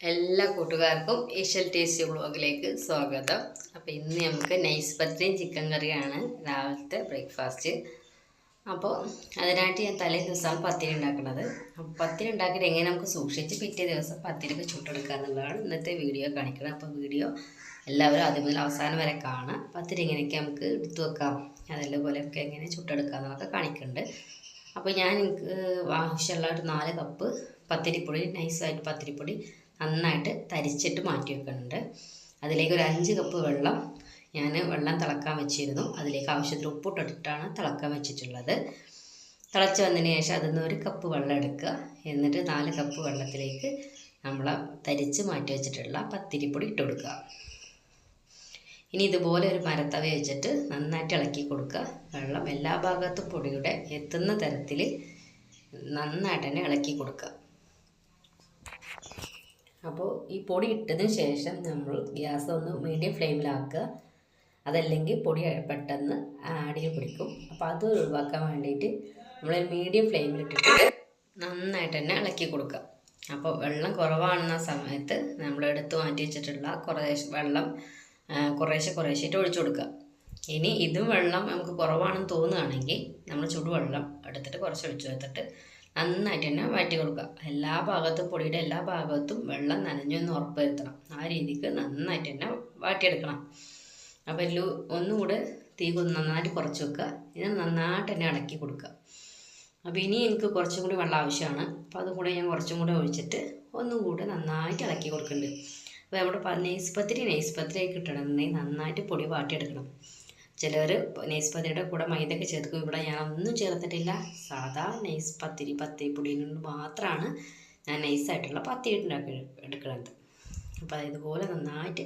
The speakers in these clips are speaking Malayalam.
എല്ലാ കൂട്ടുകാർക്കും ഏഷ്യൽ ടേസ്റ്റി ബ്ലോഗിലേക്ക് സ്വാഗതം. അപ്പോൾ ഇന്ന് നമുക്ക് നൈസ് പത്രയും ചിക്കൻ കറിയാണ് രാവിലത്തെ ബ്രേക്ക്ഫാസ്റ്റ്. അപ്പോൾ അതിനായിട്ട് ഞാൻ തലേ ദിവസമാണ് പത്തിരി ഉണ്ടാക്കുന്നത്. അപ്പോൾ പത്തിരി ഉണ്ടാക്കിയിട്ട് എങ്ങനെ നമുക്ക് സൂക്ഷിച്ച് പിറ്റേ ദിവസം പത്തിരിക്ക് ചുട്ടെടുക്കുക എന്നുള്ളതാണ് ഇന്നത്തെ വീഡിയോ കാണിക്കുന്നത്. അപ്പോൾ വീഡിയോ എല്ലാവരും ആദ്യം മുതൽ അവസാനം വരെ കാണാം പത്തിരി എങ്ങനെയൊക്കെ നമുക്ക് എടുത്തു വെക്കാം അതെല്ലാം ഒക്കെ എങ്ങനെ ചുട്ടെടുക്കാം എന്നൊക്കെ കാണിക്കുന്നുണ്ട്. അപ്പോൾ ഞാൻ എനിക്ക് ആവശ്യമുള്ള ഒരു നാല് കപ്പ് പത്തിരിപ്പൊടി നൈസായിട്ട് പത്തിരിപ്പൊടി നന്നായിട്ട് തരിച്ചിട്ട് മാറ്റി വെക്കുന്നുണ്ട്. അതിലേക്ക് ഒരു അഞ്ച് കപ്പ് വെള്ളം ഞാൻ വെള്ളം തിളക്കാൻ വെച്ചിരുന്നു. അതിലേക്ക് ആവശ്യത്തിന് ഉപ്പിട്ടിട്ടാണ് തിളക്കാൻ വെച്ചിട്ടുള്ളത്. തിളച്ച് വന്നതിന് ശേഷം അതിൽ നിന്ന് ഒരു കപ്പ് വെള്ളം എടുക്കുക. എന്നിട്ട് നാല് കപ്പ് വെള്ളത്തിലേക്ക് നമ്മൾ തരിച്ച് മാറ്റി വെച്ചിട്ടുള്ള പത്തിരിപ്പൊടി ഇട്ട് കൊടുക്കുക. ഇനി ഇതുപോലെ ഒരു മരത്തവ വെച്ചിട്ട് നന്നായിട്ട് ഇളക്കി കൊടുക്കുക. വെള്ളം എല്ലാ ഭാഗത്തും പൊടിയുടെ എത്തുന്ന തരത്തിൽ നന്നായിട്ട് തന്നെ ഇളക്കി കൊടുക്കുക. അപ്പോൾ ഈ പൊടി ഇട്ടതിന് ശേഷം നമ്മൾ ഗ്യാസ് ഒന്ന് മീഡിയം ഫ്ലെയിമിലാക്കുക. അതല്ലെങ്കിൽ പൊടി പെട്ടെന്ന് അടിയിൽ പിടിക്കും. അപ്പോൾ അത് ഒഴിവാക്കാൻ വേണ്ടിയിട്ട് നമ്മൾ മീഡിയം ഫ്ലെയിമിലിട്ടിട്ട് നന്നായിട്ട് തന്നെ ഇളക്കി കൊടുക്കുക. അപ്പോൾ വെള്ളം കുറവാണെന്ന സമയത്ത് നമ്മൾ എടുത്ത് മാറ്റി വെച്ചിട്ടുള്ള കുറേശ്ശെ വെള്ളം കുറേശ്ശെ കുറേശ്ശേട്ട് ഒഴിച്ചു കൊടുക്കുക. ഇനി ഇതും വെള്ളം നമുക്ക് കുറവാണെന്ന് തോന്നുകയാണെങ്കിൽ നമ്മൾ ചുടുവെള്ളം എടുത്തിട്ട് കുറച്ച് ഒഴിച്ചു എടുത്തിട്ട് നന്നായിട്ട് തന്നെ വഴറ്റി കൊടുക്കുക എല്ലാ ഭാഗത്തും പൊടിയുടെ എല്ലാ ഭാഗത്തും വെള്ളം നനഞ്ഞൊന്ന് ഉറപ്പ് വരുത്തണം ആ രീതിക്ക് നന്നായിട്ട് തന്നെ വാട്ടിയെടുക്കണം അപ്പോൾ എല്ലാം ഒന്നുകൂടെ തീ നന്നായിട്ട് കുറച്ച് വെക്കുക ഇത് നന്നായിട്ട് തന്നെ ഇളക്കി കൊടുക്കുക അപ്പോൾ ഇനി എനിക്ക് കുറച്ചും കൂടി വെള്ളം ആവശ്യമാണ്. അപ്പോൾ അതും കൂടെ ഞാൻ കുറച്ചും കൂടെ ഒഴിച്ചിട്ട് ഒന്നും കൂടെ നന്നായിട്ട് ഇളക്കി കൊടുക്കുന്നുണ്ട് അപ്പോൾ നമ്മുടെ പ- നെയ്സ് പത്തിരി നെയ്സ് പത്തിരിയായി കിട്ടണമെന്നുണ്ടെങ്കിൽ നന്നായിട്ട് പൊടി വാട്ടിയെടുക്കണം. ചിലർ നെയ്സ് പത്തിരിയുടെ കൂടെ മൈദയൊക്കെ ചേർക്കും. ഇവിടെ ഞാൻ ഒന്നും ചേർത്തിട്ടില്ല. സാധാ നെയ്സ് പത്തിരി പത്തിരി പൊടിയിൽ നിന്ന് മാത്രമാണ് ഞാൻ നൈസായിട്ടുള്ള പത്തിരി ഉണ്ടാക്കി എടുക്കുന്നത് അപ്പോൾ ഇതുപോലെ നന്നായിട്ട്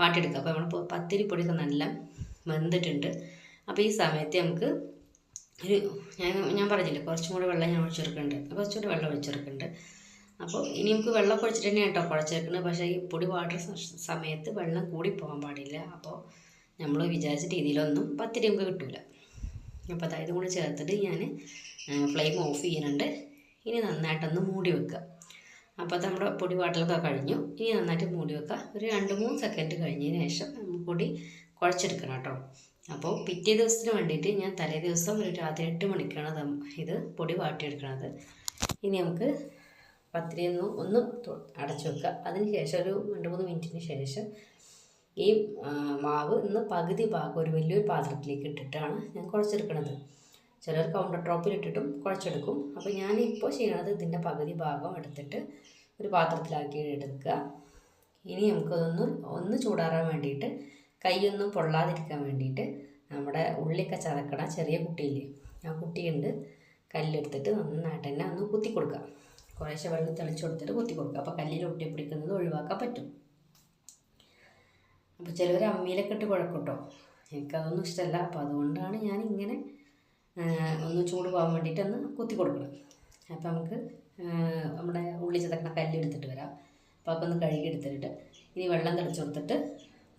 വാട്ടിയെടുക്കുക. അപ്പോൾ നമ്മൾ പത്തിരി പൊടിയൊക്കെ നല്ല വെന്തിട്ടുണ്ട്. അപ്പോൾ ഈ സമയത്ത് നമുക്ക് ഒരു ഞാൻ ഞാൻ പറഞ്ഞില്ലേ കുറച്ചും കൂടി വെള്ളം ഞാൻ ഒഴിച്ചെടുക്കുന്നുണ്ട്. കുറച്ചുകൂടി വെള്ളം ഒഴിച്ചെടുക്കുന്നുണ്ട്. അപ്പോൾ ഇനി നമുക്ക് വെള്ളം കുഴച്ചിട്ട് തന്നെ കേട്ടോ കുഴച്ചെടുക്കുന്നത്. പക്ഷേ ഈ പൊടി വാട്ടുന്ന സമയത്ത് വെള്ളം കൂടി പോകാൻ പാടില്ല. അപ്പോൾ നമ്മൾ വിചാരിച്ച രീതിയിലൊന്നും പത്തിരി നമുക്ക് കിട്ടില്ല അപ്പോൾ അതായത് കൂടി ചേർത്തിട്ട് ഞാൻ ഫ്ലെയിം ഓഫ് ചെയ്യുന്നുണ്ട് ഇനി നന്നായിട്ടൊന്ന് മൂടി വെക്കുക. അപ്പോൾ നമ്മുടെ പൊടി വാട്ടലൊക്കെ കഴിഞ്ഞു. ഇനി നന്നായിട്ട് മൂടി വെക്കുക. ഒരു രണ്ട് മൂന്ന് സെക്കൻഡ് കഴിഞ്ഞതിന് ശേഷം നമ്മൾ പൊടി കുഴച്ചെടുക്കണം കേട്ടോ. അപ്പോൾ പിറ്റേ ദിവസത്തിന് വേണ്ടിയിട്ട് ഞാൻ തലേ ദിവസം ഒരു രാത്രി എട്ട് മണിക്കാണ് ഇത് പൊടി വാട്ടിയെടുക്കണത്. ഇനി നമുക്ക് പത്തിരി ഒന്ന് ഒന്ന് അടച്ചു വെക്കുക. അതിന് ശേഷം ഒരു രണ്ട് മൂന്ന് മിനിറ്റിന് ശേഷം ഈ മാവ് ഇന്ന് പകുതി ഭാഗം ഒരു വലിയൊരു പാത്രത്തിലേക്ക് ഇട്ടിട്ടാണ് ഞാൻ കുഴച്ചെടുക്കുന്നത് ചിലർ കൗണ്ടർ ടോപ്പിൽ ഇട്ടിട്ടും കുഴച്ചെടുക്കും. അപ്പോൾ ഞാൻ ഇപ്പോൾ ചെയ്യണത് ഇതിന്റെ പകുതി ഭാഗം എടുത്തിട്ട് ഒരു പാത്രത്തിലാക്കി എടുക്കുക. ഇനി നമുക്കതൊന്ന് ഒന്ന് ചൂടാറാൻ വേണ്ടിയിട്ട് കൈയൊന്നും പൊള്ളാതിരിക്കാൻ വേണ്ടിയിട്ട് നമ്മുടെ ഉള്ളിയൊക്കെ ചതക്കണ ചെറിയ കുട്ടിയില്ലേ ആ കുട്ടിയുണ്ട്. കല്ലെടുത്തിട്ട് നന്നായിട്ട് തന്നെ ഒന്ന് കുത്തി കൊടുക്കുക കുറേശ്ശെ വെള്ളം തെളിച്ച് കൊടുത്തിട്ട് കുത്തി കൊടുക്കുക അപ്പോൾ കല്ലിൽ ഒട്ടി പിടിക്കുന്നത് ഒഴിവാക്കാൻ പറ്റും. അപ്പോൾ ചിലവർ അമ്മിയിലൊക്കെ ഇട്ട് കുഴക്കട്ടോ. കേട്ടോ എനിക്കതൊന്നും ഇഷ്ടമല്ല അപ്പോൾ അതുകൊണ്ടാണ് ഞാൻ ഇങ്ങനെ ഒന്ന് ചൂട് പോകാൻ വേണ്ടിയിട്ട് ഒന്ന് കുത്തി കൊടുക്കണം അപ്പോൾ നമുക്ക് നമ്മുടെ ഉള്ളി ചതക്കണ കല്ലെടുത്തിട്ട് വരാം. അപ്പോൾ അതൊക്കെ ഒന്ന് കഴുകി എടുത്തിട്ട് ഇനി വെള്ളം തിളച്ച് കൊടുത്തിട്ട്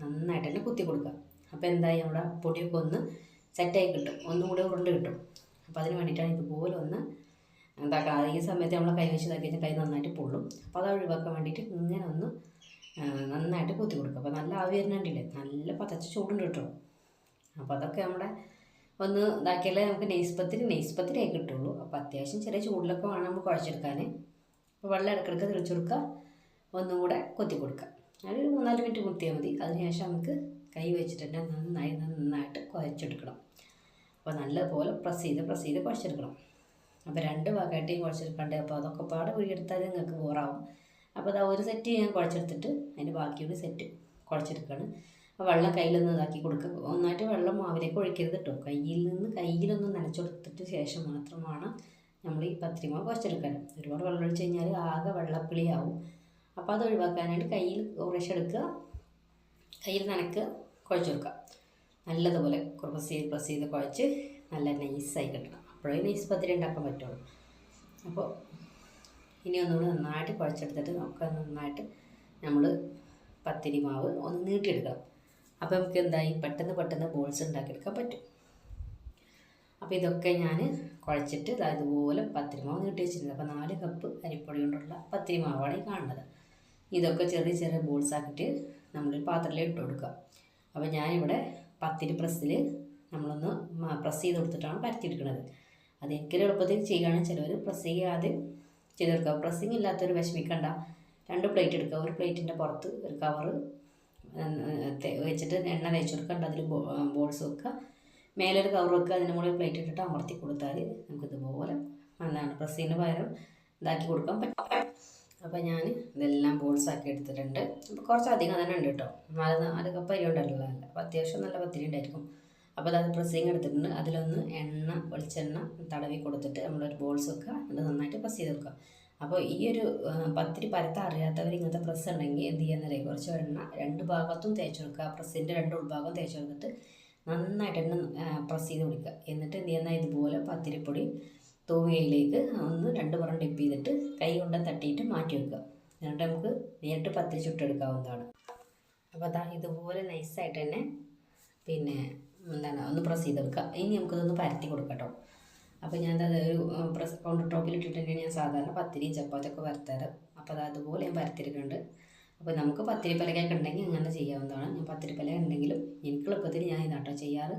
നന്നായിട്ട് തന്നെ കുത്തി കൊടുക്കുക. അപ്പോൾ എന്തായി? നമ്മുടെ പൊടിയൊക്കെ ഒന്ന് സെറ്റായി കിട്ടും. ഒന്നും കൂടെ ഉരുണ്ട് കിട്ടും. അപ്പോൾ അതിന് വേണ്ടിയിട്ടാണ് ഇതുപോലെ ഒന്ന് എന്താക്കുക ഈ സമയത്ത് നമ്മൾ കൈ വെച്ച് കഴിഞ്ഞാൽ കൈ നന്നായിട്ട് പൊള്ളും. അപ്പോൾ അത് ഒഴിവാക്കാൻ വേണ്ടിയിട്ട് ഇങ്ങനെ ഒന്ന് നന്നായിട്ട് കുത്തി കൊടുക്കുക അപ്പോൾ നല്ല ആവി വരുന്നുണ്ടല്ലേ നല്ല പതച്ച് ചൂടുണ്ട് കേട്ടോ. അപ്പോൾ അതൊക്കെ നമ്മുടെ ഒന്ന് ഇതാക്കിയാലേ നമുക്ക് നെയ്സ്പത്തിരി പത്തിരി നെയ്സ് പത്തിരി ആയി കിട്ടുള്ളൂ. അപ്പോൾ അത്യാവശ്യം ചെറിയ ചൂടിലൊക്കെ വേണം നമുക്ക് കുഴച്ചെടുക്കാൻ അപ്പോൾ വെള്ളം ഇടയ്ക്കിടയ്ക്ക് തിളിച്ചു കൊടുക്കുക. ഒന്നും കൂടെ കൊത്തി കൊടുക്കുക. ഒരു മൂന്നാൽ മിനിറ്റ് കുത്തിയാൽ മതി. അതിനുശേഷം നമുക്ക് കൈ വെച്ചിട്ട് തന്നെ നന്നായി നന്നായിട്ട് കുഴച്ചെടുക്കണം. അപ്പോൾ നല്ലതുപോലെ പ്രസ് ചെയ്ത് പ്രസ് ചെയ്ത് കുഴച്ചെടുക്കണം. അപ്പോൾ രണ്ട് ഭാഗമായിട്ട് കുഴച്ചെടുക്കണ്ടേ? അപ്പോൾ അതൊക്കെ പാടെ കുഴിയെടുത്താൽ നിങ്ങൾക്ക് ബോറാവും. അപ്പോൾ അതാ ഒരു സെറ്റ് ഞാൻ കുഴച്ചെടുത്തിട്ട് അതിന്റെ ബാക്കിയൊരു സെറ്റ് കുഴച്ചെടുക്കുകയാണ്. അപ്പോൾ വെള്ളം കയ്യിൽ നിന്ന് ഇതാക്കി കൊടുക്കുക. ഒന്നായിട്ട് വെള്ളം മാവിലേക്ക് ഒഴിക്കരുത് കേട്ടോ. കയ്യിൽ നിന്ന് കയ്യിലൊന്ന് നനച്ചെടുത്തിട്ട് ശേഷം മാത്രമാണ് നമ്മൾ ഈ പത്തിരിമാവ് കുഴച്ചെടുക്കാൻ ഒരുപാട് വെള്ളം ഒഴിച്ചു കഴിഞ്ഞാൽ ആകെ വെള്ളപ്പിളിയാവും. അപ്പോൾ അത് ഒഴിവാക്കാനായിട്ട് കയ്യിൽ കുറേശ്ശെ എടുക്കുക. കയ്യിൽ നനക്ക് കുഴച്ചെടുക്കുക നല്ലതുപോലെ പ്രസ് ചെയ്ത് പ്രസ് ചെയ്ത് കുഴച്ച് നല്ല നൈസായി കിട്ടണം. അപ്പോഴേ നൈസ് പത്തിരി ഉണ്ടാക്കാൻ പറ്റുള്ളൂ. അപ്പോൾ ഇനി ഒന്നുകൂടി നന്നായിട്ട് കുഴച്ചെടുത്തിട്ട് നമുക്ക് നന്നായിട്ട് നമ്മൾ പത്തിരി മാവ് ഒന്ന് നീട്ടിയെടുക്കണം അപ്പോൾ നമുക്ക് എന്തായി? പെട്ടെന്ന് പെട്ടെന്ന് ബോൾസ് ഉണ്ടാക്കിയെടുക്കാൻ പറ്റും. അപ്പോൾ ഇതൊക്കെ ഞാൻ കുഴച്ചിട്ട് ഇതുപോലെ പത്തിരി മാവ് നീട്ടി വെച്ചിട്ടുണ്ട്. അപ്പോൾ നാല് കപ്പ് അരിപ്പൊടി കൊണ്ടുള്ള പത്തിരി മാവാണ് ഈ കാണുന്നത്. ഇതൊക്കെ ചെറിയ ചെറിയ ബോൾസ് ആക്കിയിട്ട് നമ്മൾ പാത്രത്തിൽ ഇട്ട് കൊടുക്കുക. അപ്പോൾ ഞാനിവിടെ പത്തിരി പ്രസ്സിൽ നമ്മളൊന്ന് പ്രസ് ചെയ്ത് കൊടുത്തിട്ടാണ് പരത്തിയെടുക്കുന്നത്. അത് എനിക്കൊരു എളുപ്പത്തിൽ ചെയ്യുകയാണെങ്കിൽ ചിലവർ പ്രസ് ചെയ്യാതെ ചെയ്തെടുക്കുക പ്രസ്സിങ് ഇല്ലാത്തൊരു വിഷമിക്കണ്ട. രണ്ട് പ്ലേറ്റ് എടുക്കുക. ഒരു പ്ലേറ്റിന്റെ പുറത്ത് ഒരു കവറ് വെച്ചിട്ട് എണ്ണ തേച്ച് കൊടുക്കുക. അതിൽ ബോൾസ് വെക്കുക. മേലൊരു കവർ വെക്കുക. അതിന്റെ മുകളിൽ പ്ലേറ്റ് ഇട്ടിട്ട് അമർത്തി കൊടുത്താൽ നമുക്കിതുപോലെ എന്താണ് പ്രസ്സിന് പകരം ഇതാക്കി കൊടുക്കാൻ പറ്റും അപ്പോൾ ഞാൻ ഇതെല്ലാം ബോൾസ് ആക്കി എടുത്തിട്ടുണ്ട്. അപ്പോൾ കുറച്ചധികം തന്നെ ഉണ്ട് കേട്ടോ നാല് നാല് കപ്പ് അരി ഉണ്ടല്ലോ. അല്ല അപ്പോൾ അത്യാവശ്യം നല്ല പത്തിരി ഉണ്ടായിരിക്കും. അപ്പോൾ അത് പ്രസ്സിങ് എടുത്തിട്ടുണ്ട്. അതിലൊന്ന് എണ്ണ വെളിച്ചെണ്ണ തടവി കൊടുത്തിട്ട് നമ്മളൊരു ബോൾസ് വെക്കുക. എന്നിട്ട് നന്നായിട്ട് പ്രസ് ചെയ്ത് വെക്കുക. അപ്പോൾ ഈ ഒരു പത്തിരി പരത്താൻ അറിയാത്തവർ ഇങ്ങനത്തെ പ്രസ് ഉണ്ടെങ്കിൽ എന്ത് ചെയ്യാന്നറിയാം കുറച്ച് എണ്ണ രണ്ട് ഭാഗത്തും തേച്ച് കൊടുക്കുക. പ്രസ്സിന്റെ രണ്ട് ഉൾഭാഗം തേച്ച് കൊടുത്തിട്ട് നന്നായിട്ട് എണ്ണ പ്രസ് ചെയ്ത് കൊടുക്കുക. എന്നിട്ട് എന്ത് ചെയ്യുന്ന ഇതുപോലെ പത്തിരിപ്പൊടി തൂവയിലേക്ക് ഒന്ന് രണ്ട് പുറം ഡിപ്പ് ചെയ്തിട്ട് കൈ കൊണ്ട് തട്ടിയിട്ട് മാറ്റി വെക്കുക. എന്നിട്ട് നമുക്ക് നേരിട്ട് പത്തിരി ചുട്ടെടുക്കാവുന്നതാണ്. അപ്പോൾ അതാ ഇതുപോലെ നൈസായിട്ട് തന്നെ പിന്നെ എന്താണ് ഒന്ന് പ്രസ് ചെയ്തെടുക്കുക. ഇനി നമുക്കിതൊന്ന് പരത്തി കൊടുക്കട്ടോ അപ്പോൾ ഞാൻ അത് ഒരു പ്രസ് കൗണ്ടർ ടോപ്പിൽ ഇട്ടിട്ടുണ്ടെങ്കിൽ ഞാൻ സാധാരണ പത്തിരിയും ചപ്പാത്തിയൊക്കെ വരത്താറ് അപ്പോൾ അത് അതുപോലെ ഞാൻ പരത്തിരിക്കുന്നുണ്ട് അപ്പോൾ നമുക്ക് പത്തിരി പലകയൊക്കെ ഉണ്ടെങ്കിൽ അങ്ങനെ ചെയ്യാവുന്നതാണ്. ഞാൻ പത്തിരി പലക ഉണ്ടെങ്കിലും എനിക്ക് എളുപ്പത്തിൽ ഞാൻ ഇതാട്ടോ ചെയ്യാറ്.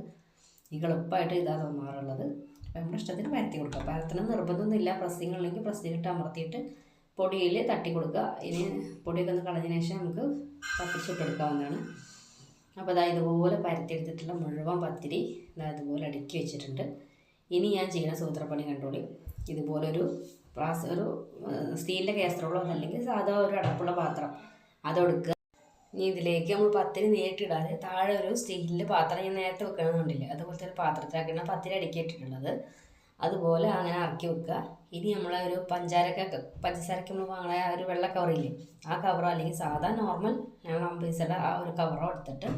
എനിക്ക് എളുപ്പമായിട്ട് ഇതാ തോന്നാറുള്ളത്. അപ്പോൾ നമ്മുടെ ഇഷ്ടത്തിന് പരത്തി കൊടുക്കുക പരത്തണം നിർബന്ധമൊന്നുമില്ല. പ്രസ്സിങ് ഉണ്ടെങ്കിൽ പ്രസ്സിലിട്ട് അമർത്തിയിട്ട് പൊടിയിൽ തട്ടി കൊടുക്കുക. ഇനി പൊടിയൊക്കെ ഒന്ന് കളഞ്ഞതിന് ശേഷം നമുക്ക് പത്തിച്ചുട്ടെടുക്കാവുന്നതാണ് അപ്പോൾ അതായത് ഇതുപോലെ പരത്തിയെടുത്തിട്ടുള്ള മുഴുവൻ പത്തിരി ഇതാ ഇതുപോലെ അടുക്കി വെച്ചിട്ടുണ്ട്. ഇനി ഞാൻ ചെയ്യുന്ന സൂത്രപ്പണി കണ്ടോളി. ഇതുപോലൊരു പ്ലാസ് ഒരു സ്റ്റീലിന്റെ കേസറോളോ അല്ലെങ്കിൽ സാധാ ഒരു അടപ്പുള്ള പാത്രം. അതെടുക്കുക. ഇനി ഇതിലേക്ക് നമ്മൾ പത്തിരി നേരിട്ടിടാതെ താഴെ ഒരു സ്റ്റീലിന്റെ പാത്രം ഞാൻ നേരത്തെ വെക്കണമെന്നുണ്ടല്ലോ? അതുപോലത്തെ ഒരു പാത്രത്തിലാക്കിയാണ് പത്തിരി അടുക്കിയിട്ടിട്ടുള്ളത് അതുപോലെ അങ്ങനെ ഇറക്കി വെക്കുക. ഇനി നമ്മൾ ഒരു പഞ്ചാരക്ക പഞ്ചസാരക്ക് നമ്മൾ വാങ്ങണ ഒരു വെള്ള കവറില്ലേ ആ കവറോ അല്ലെങ്കിൽ സാധാ നോർമൽ ഞങ്ങൾ അമ്പത് ആ ഒരു കവറോ എടുത്തിട്ട്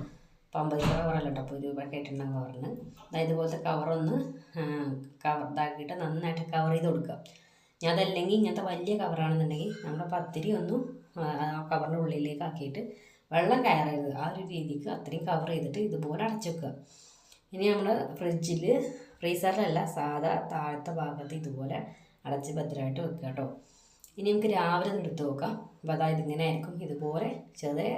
ഇപ്പോൾ കവറല്ല കേട്ടോ അപ്പോൾ രൂപ കേട്ടിട്ടുണ്ടാകും കവറിന് ഇതുപോലത്തെ കവറൊന്ന് കവർ ഇതാക്കിയിട്ട് നന്നായിട്ട് കവർ ചെയ്ത് കൊടുക്കുക. ഞാൻ അതല്ലെങ്കിൽ ഇങ്ങനത്തെ വലിയ കവറാണെന്നുണ്ടെങ്കിൽ നമ്മുടെ പത്തിരി ഒന്നും ആ കവറിന്റെ ഉള്ളിലേക്ക് ആക്കിയിട്ട് വെള്ളം കയറരുത്. ആ ഒരു രീതിക്ക് അത്രയും കവർ ചെയ്തിട്ട് ഇതുപോലെ അടച്ചു വെക്കുക. ഇനി നമ്മൾ ഫ്രിഡ്ജിൽ ഫ്രീസറിലല്ല സാധാ താഴത്തെ ഭാഗത്ത് ഇതുപോലെ അടച്ച് ഭദ്രമായിട്ട് വെക്കുക കേട്ടോ. ഇനി നമുക്ക് രാവിലെ എടുത്ത് നോക്കാം. അപ്പോൾ അതായത് ഇങ്ങനെ ആയിരിക്കും. ഇതുപോലെ ചെറിയ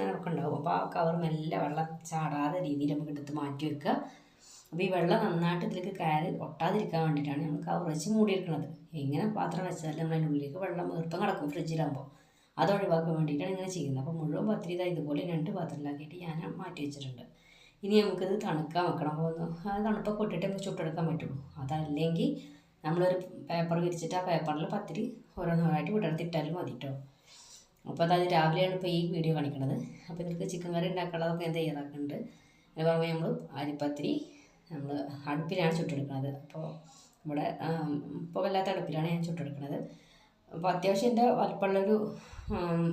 നിറക്കുണ്ടാവും അപ്പോൾ ആ കവർ മെല്ലെ വെള്ളം ചാടാതെ രീതിയിൽ നമുക്ക് എടുത്ത് മാറ്റി വെക്കുക. അപ്പോൾ ഈ വെള്ളം നന്നായിട്ട് ഇതിലേക്ക് കയറി ഒട്ടാതിരിക്കാൻ വേണ്ടിയിട്ടാണ് നമ്മൾ കവർ വെച്ച് മൂടിയിരിക്കുന്നത്. ഇങ്ങനെ പാത്രം വെച്ചാൽ നമ്മൾ അതിന്റെ ഉള്ളിലേക്ക് വെള്ളം ഈർപ്പം കിടക്കും ഫ്രിഡ്ജിലാകുമ്പോൾ. അത് ഒഴിവാക്കാൻ വേണ്ടിയിട്ടാണ് ഇങ്ങനെ ചെയ്യുന്നത്. അപ്പോൾ മുഴുവൻ പത്രിക ഇതുപോലെ രണ്ട് പാത്രത്തിലാക്കിയിട്ട് ഞാൻ മാറ്റി വെച്ചിട്ടുണ്ട്. ഇനി നമുക്കിത് തണുക്കാൻ വെക്കണം. അപ്പോൾ ഒന്ന് ആ തണുപ്പൊക്കെ ഇട്ടിട്ട് നമുക്ക് ചുട്ടെടുക്കാൻ പറ്റുള്ളൂ അതല്ലെങ്കിൽ നമ്മളൊരു പേപ്പർ വിരിച്ചിട്ട് ആ പേപ്പറിൽ പത്തിരി ഓരോന്നോരായിട്ട് വിടർത്തിട്ടാലും മതി കേട്ടോ അപ്പോൾ അതായത് രാവിലെയാണ് ഇപ്പോൾ ഈ വീഡിയോ കാണിക്കുന്നത് അപ്പോൾ ഇതിലേക്ക് ചിക്കൻ കറി ഉണ്ടാക്കാനുള്ളതൊക്കെ ഞാൻ തയ്യാറാക്കുന്നുണ്ട് അത് പറയുമ്പോൾ നമ്മൾ അരിപ്പത്തിരി നമ്മൾ അടുപ്പിലാണ് ചുട്ടെടുക്കുന്നത് അപ്പോൾ ഇവിടെ പുകല്ലാത്ത അടുപ്പിലാണ് ഞാൻ ചുട്ടെടുക്കുന്നത് അപ്പോൾ അത്യാവശ്യം എന്റെ വലുപ്പമുള്ളൊരു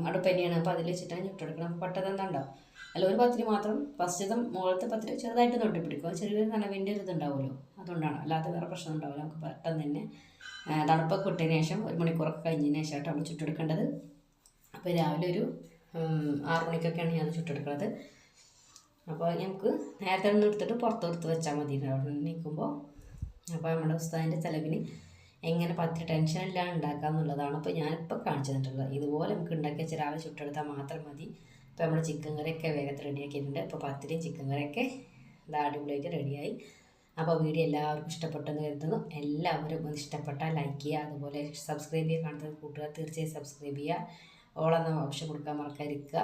അടുപ്പ് തന്നെയാണ്. അപ്പോൾ അതിൽ വെച്ചിട്ടാണ് ചുട്ടെടുക്കുന്നത് അപ്പോൾ പെട്ടെന്ന് എന്താ ഉണ്ടാവും അല്ല ഒരു പത്തിരി മാത്രം. ഫസ്റ്റത്തെ മുകളിലത്തെ പത്തിരി ചെറുതായിട്ട് തൊട്ടി പിടിക്കും ചെറിയൊരു നനവിന്റെ ഒരു ഇതുണ്ടാവുമല്ലോ. അതുകൊണ്ടാണ്. അല്ലാതെ വേറെ പ്രശ്നം ഉണ്ടാവില്ല നമുക്ക് പെട്ടെന്ന് തന്നെ തണുപ്പൊക്കെ ഇട്ടതിന് ശേഷം ഒരു മണിക്കൂറൊക്കെ കഴിഞ്ഞതിന് ശേഷമായിട്ട് നമ്മൾ ചുട്ടെടുക്കേണ്ടത്. അപ്പോൾ രാവിലെ ഒരു ആറു മണിക്കൊക്കെയാണ് ഞാൻ ചുട്ടെടുക്കുന്നത്. അപ്പോൾ നമുക്ക് നേരത്തെ ഒന്ന് എടുത്തിട്ട് പുറത്ത് എടുത്ത് വെച്ചാൽ മതി. അവിടെ നിൽക്കുമ്പോൾ അപ്പോൾ നമ്മുടെ ഉസ്താദിന്റെ ചിലവിന് എങ്ങനെ പത്തിരി ടെൻഷൻ ഇല്ലാതെ ഉണ്ടാക്കുക എന്നുള്ളതാണ് ഇപ്പോൾ ഞാനിപ്പോൾ കാണിച്ചു തന്നിട്ടുള്ളത്. ഇതുപോലെ നമുക്ക് ഉണ്ടാക്കി ഉണ്ടാക്കിയ രാവിലെ ചുട്ടെടുത്താൽ മാത്രം മതി. ഇപ്പോൾ നമ്മൾ ചിക്കൻ കറിയൊക്കെ വേഗത്തിൽ റെഡിയാക്കിയിട്ടുണ്ട് അപ്പോൾ പത്തിരിയും ചിക്കൻ കറിയൊക്കെ ഇതാ അടിപൊളിയായിട്ട് റെഡിയായി അപ്പോൾ വീഡിയോ എല്ലാവർക്കും ഇഷ്ടപ്പെട്ടെന്ന് കരുതുന്നു. എല്ലാവരും ഒന്ന് ഇഷ്ടപ്പെട്ടാൽ ലൈക്ക് ചെയ്യുക. അതുപോലെ സബ്സ്ക്രൈബ് ചെയ്യുക കാണുന്നത് കൂട്ടുകാർ തീർച്ചയായും സബ്സ്ക്രൈബ് ചെയ്യുക. ഓളെന്ന ഓപ്ഷൻ കൊടുക്കാൻ മറക്കാതിരിക്കുക.